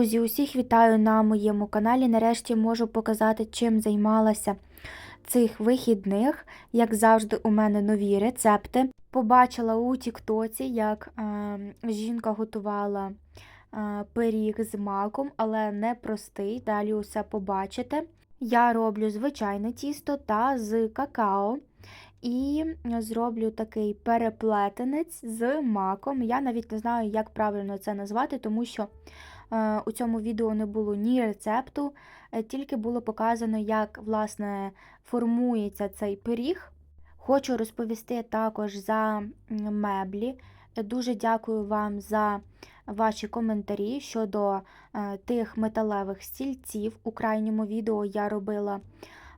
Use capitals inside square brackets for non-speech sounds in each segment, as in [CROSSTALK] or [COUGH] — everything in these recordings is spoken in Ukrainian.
Друзі, усіх вітаю на моєму каналі. Нарешті можу показати, чим займалася цих вихідних. Як завжди, у мене нові рецепти. Побачила у Тіктоці, як е, жінка готувала е, пиріг з маком, але не простий. Далі усе побачите. Я роблю звичайне тісто та з какао. І зроблю такий переплетенець з маком. Я навіть не знаю, як правильно це назвати, тому що у цьому відео не було ні рецепту, е, тільки було показано, як власне формується цей пиріг. Хочу розповісти також за меблі. Е, Дуже дякую вам за ваші коментарі щодо е, тих металевих стільців. У крайньому відео я робила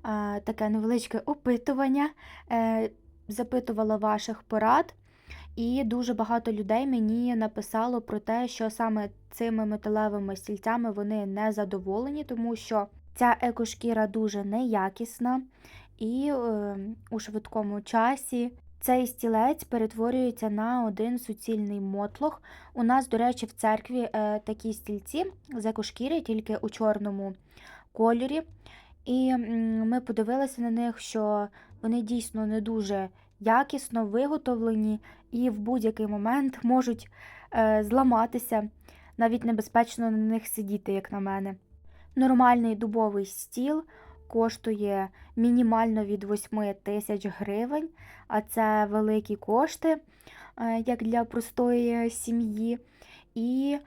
е, таке невеличке опитування, е, запитувала ваших порад, і дуже багато людей мені написало про те, що саме цими металевими стільцями вони не задоволені, тому що ця екошкіра дуже неякісна, і е, у швидкому часі цей стілець перетворюється на один суцільний мотлох. У нас, до речі, в церкві е, такі стільці з екошкіри, тільки у чорному кольорі. І ми подивилися на них, що вони дійсно не дуже якісно виготовлені і в будь-який момент можуть е, зламатися. Навіть небезпечно на них сидіти, як на мене. Нормальний дубовий стіл коштує мінімально від 8 тисяч гривень, а це великі кошти, е, як для простої сім'ї. І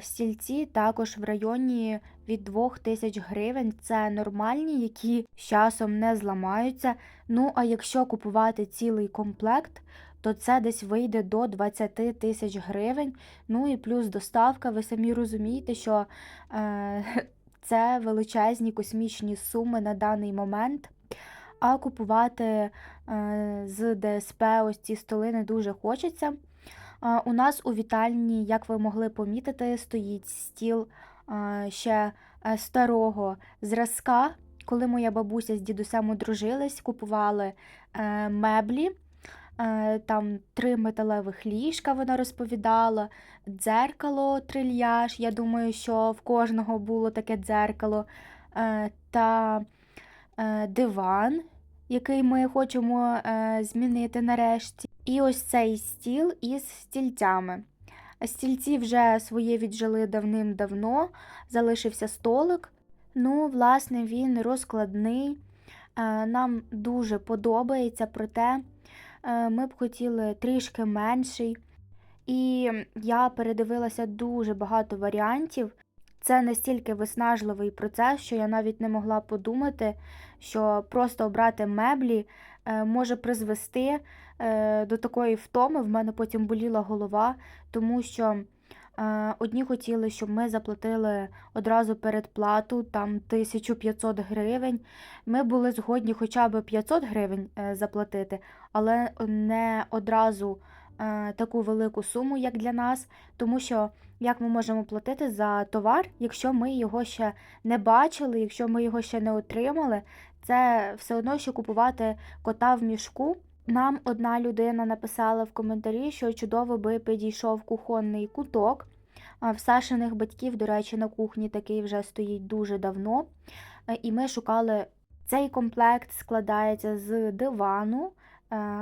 стільці також в районі від 2 тисяч гривень. Це нормальні, які з часом не зламаються. Ну, а якщо купувати цілий комплект, то це десь вийде до 20 тисяч гривень. Ну і плюс доставка, ви самі розумієте, що е, [LAUGHS] це величезні космічні суми на даний момент. А купувати е, з ДСП ось ці столи не дуже хочеться. У нас у вітальні, як ви могли помітити, стоїть стіл ще е, старого зразка. Коли моя бабуся з дідусем одружились, купували е, меблі, е, там три металевих ліжка вона розповідала, дзеркало, трильяж. Я думаю, що в кожного було таке дзеркало, та диван, який ми хочемо е, змінити нарешті. І ось цей стіл із стільцями. Стільці вже своє віджили давним-давно, залишився столик. Ну, власне, він розкладний. Е, Нам дуже подобається, проте е, ми б хотіли трішки менший. І я передивилася дуже багато варіантів. Це настільки виснажливий процес, що я навіть не могла подумати, що просто обрати меблі е, може призвести е, до такої втоми. В мене потім боліла голова, тому що е, одні хотіли, щоб ми заплатили одразу передплату, там 1500 гривень. Ми були згодні хоча б 500 гривень заплатити, але не одразу таку велику суму, як для нас, тому що як ми можемо платити за товар, якщо ми його ще не бачили, якщо ми його ще не отримали, це все одно, що купувати кота в мішку. Нам одна людина написала в коментарі, що чудово би підійшов кухонний куток. В Сашиних батьків, до речі, на кухні такий вже стоїть дуже давно. Е, І ми шукали цей комплект, складається з дивану, е,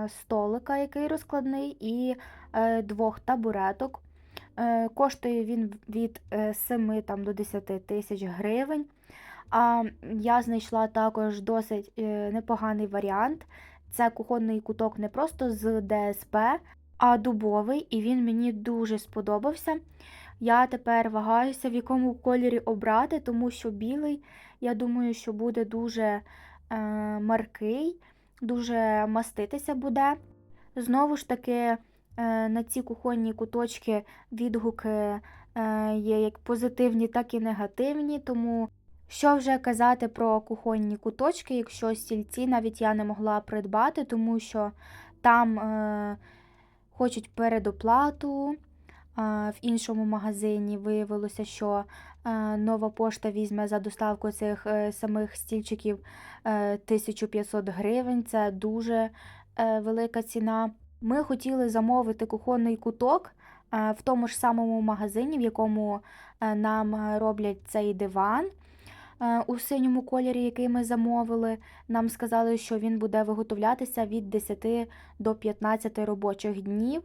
столика, який розкладний, і е, двох табуреток. Е, Коштує він від е, 7 там, до 10 тисяч гривень. А я знайшла також досить е, непоганий варіант. Це кухонний куток не просто з ДСП, а дубовий, і він мені дуже сподобався. Я тепер вагаюся, в якому кольорі обрати, тому що білий, я думаю, що буде дуже е, маркий, дуже маститися буде. Знову ж таки, е, на ці кухонні куточки відгуки е, є як позитивні, так і негативні. Тому що вже казати про кухонні куточки, якщо стільці навіть я не могла придбати, тому що там е, хочуть передоплату. В іншому магазині виявилося, що е, нова пошта візьме за доставку цих е, самих стільчиків е, 1500 гривень. Це дуже е, велика ціна. Ми хотіли замовити кухонний куток, е, в тому ж самому магазині, в якому е, нам е, роблять цей диван. е, У синьому кольорі, який ми замовили, нам сказали, що він буде виготовлятися від 10 до 15 робочих днів.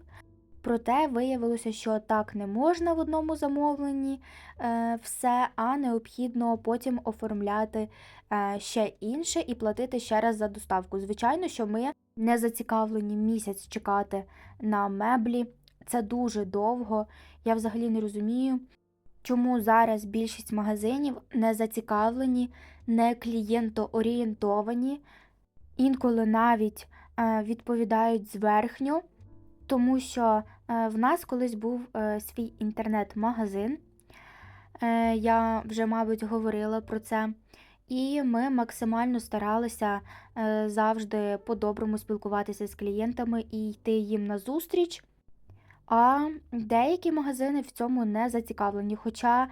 Проте виявилося, що так не можна в одному замовленні е, все, а необхідно потім оформляти е, ще інше і платити ще раз за доставку. Звичайно, що ми не зацікавлені місяць чекати на меблі. Це дуже довго. Я взагалі не розумію, чому зараз більшість магазинів не зацікавлені, не клієнтоорієнтовані, інколи навіть е, відповідають зверхньо. Тому що в нас колись був е, свій інтернет-магазин, е, я вже, мабуть, говорила про це, і ми максимально старалися е, завжди по-доброму спілкуватися з клієнтами і йти їм назустріч. А деякі магазини в цьому не зацікавлені, хоча, е,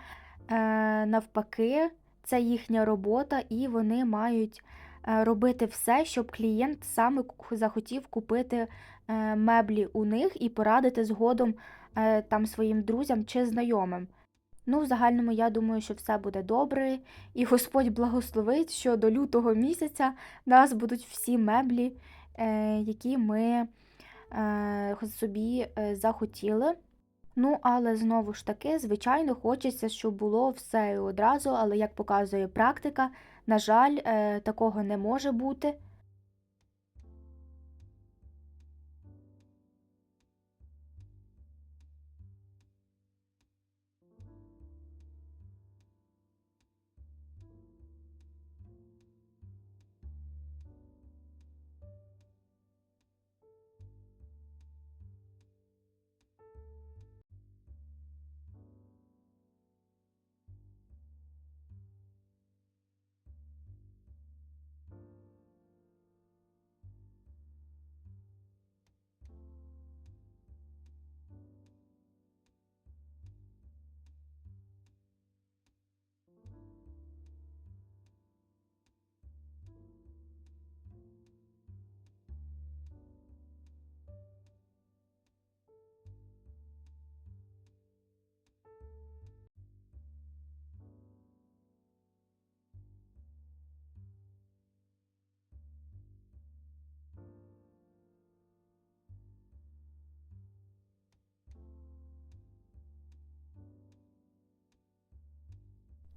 навпаки, це їхня робота, і вони мають е, робити все, щоб клієнт саме захотів купити е, меблі у них і порадити згодом е, там своїм друзям чи знайомим. Ну, в загальному, я думаю, що все буде добре, і Господь благословить, що до лютого місяця в нас будуть всі меблі, е, які ми е, собі е, захотіли. Ну, але знову ж таки, звичайно, хочеться, щоб було все одразу, але як показує практика, на жаль, е, такого не може бути.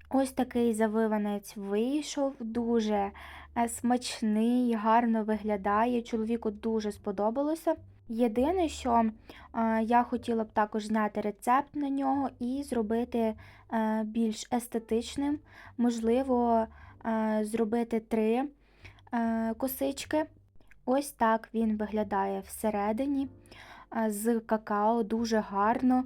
Ось такий завиванець вийшов, дуже е, смачний, гарно виглядає. Чоловіку дуже сподобалося. Єдине, що е, я хотіла б також зняти рецепт на нього і зробити е, більш естетичним. Можливо, зробити три косички. Ось так він виглядає всередині з какао, дуже гарно.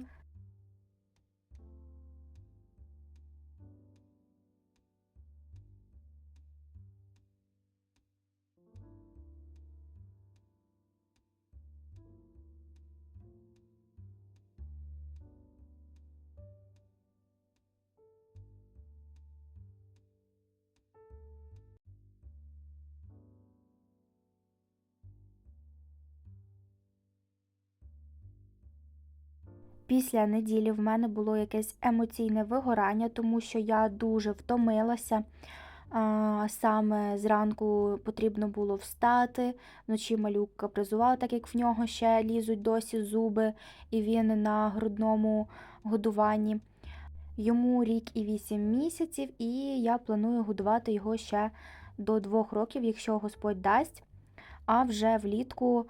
Після неділі в мене було якесь емоційне вигорання, тому що я дуже втомилася. Саме зранку потрібно було встати, вночі малюк капризував, так як в нього ще лізуть досі зуби, і він на грудному годуванні. Йому рік і вісім місяців, і я планую годувати його ще до двох років, якщо Господь дасть, а вже влітку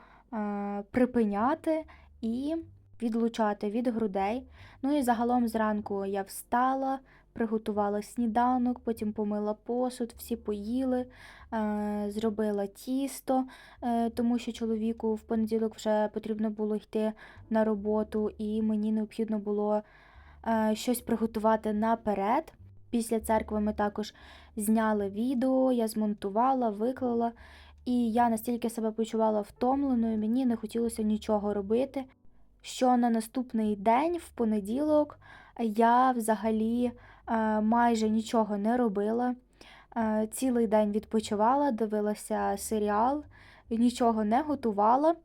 припиняти і відлучати від грудей. Ну і загалом зранку я встала, приготувала сніданок, потім помила посуд, всі поїли, е, зробила тісто, е, тому що чоловіку в понеділок вже потрібно було йти на роботу, і мені необхідно було е, щось приготувати наперед. Після церкви ми також зняли відео, я змонтувала, виклала, і я настільки себе почувала втомленою, мені не хотілося нічого робити. Що на наступний день, в понеділок, я взагалі е, майже нічого не робила. Е, Цілий день відпочивала, дивилася серіал, нічого не готувала.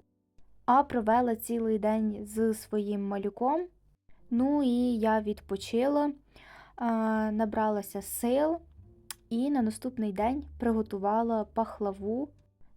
а провела цілий день з своїм малюком. Ну і я відпочила, набралася сил і на наступний день приготувала пахлаву.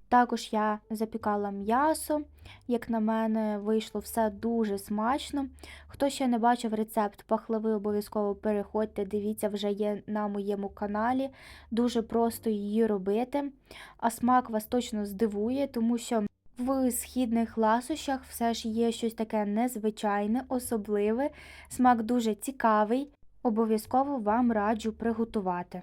Також я запікала м'ясо. Як на мене, вийшло все дуже смачно. Хто ще не бачив рецепт пахлави, обов'язково переходьте, дивіться, вже є на моєму каналі. Дуже просто її робити. А смак вас точно здивує, тому що в східних ласощах все ж є щось таке незвичайне, особливе. Смак дуже цікавий. Обов'язково вам раджу приготувати.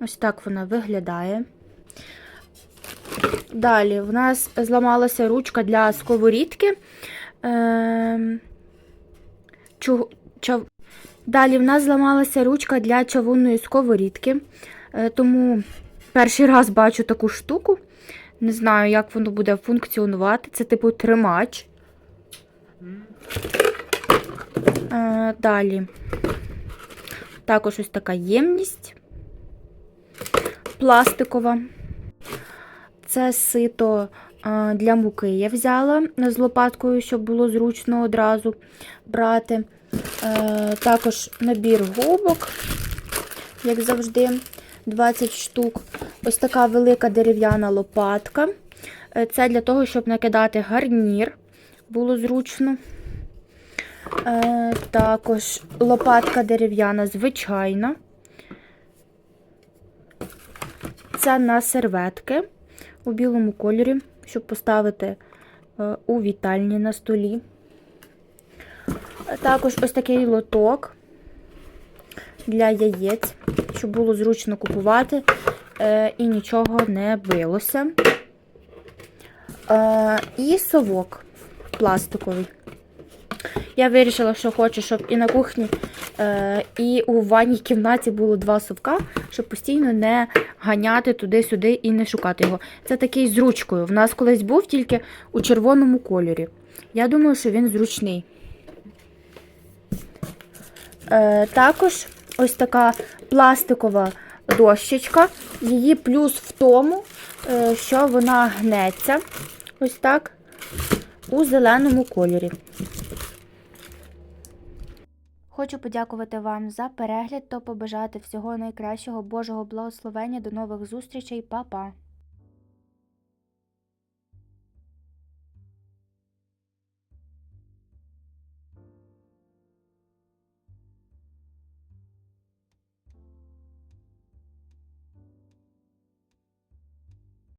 Ось так вона виглядає. Далі в нас зламалася ручка для сковорідки. Ем, Далі в нас зламалася ручка для чавунної сковорідки. Е, тому перший раз бачу таку штуку. Не знаю, як воно буде функціонувати. Це типу тримач. Е, далі. Також ось така ємність пластикова. Це сито для муки я взяла з лопаткою, щоб було зручно одразу брати. Е, також набір губок, як завжди, 20 штук. Ось така велика дерев'яна лопатка. Е, Це для того, щоб накидати гарнір, було зручно. Е, також лопатка дерев'яна, звичайна. Це на серветки у білому кольорі, щоб поставити е, у вітальні на столі. Також ось такий лоток для яєць, щоб було зручно купувати е, і нічого не билося. Е, І совок пластиковий. Я вирішила, що хочу, щоб і на кухні, і у ванній кімнаті було два совка, щоб постійно не ганяти туди-сюди і не шукати його. Це такий з ручкою. В нас колись був тільки у червоному кольорі. Я думаю, що він зручний. Е, також ось така пластикова дощечка. Її плюс в тому, е, що вона гнеться ось так у зеленому кольорі. Хочу подякувати вам за перегляд та побажати всього найкращого Божого благословення. До нових зустрічей, Па-па!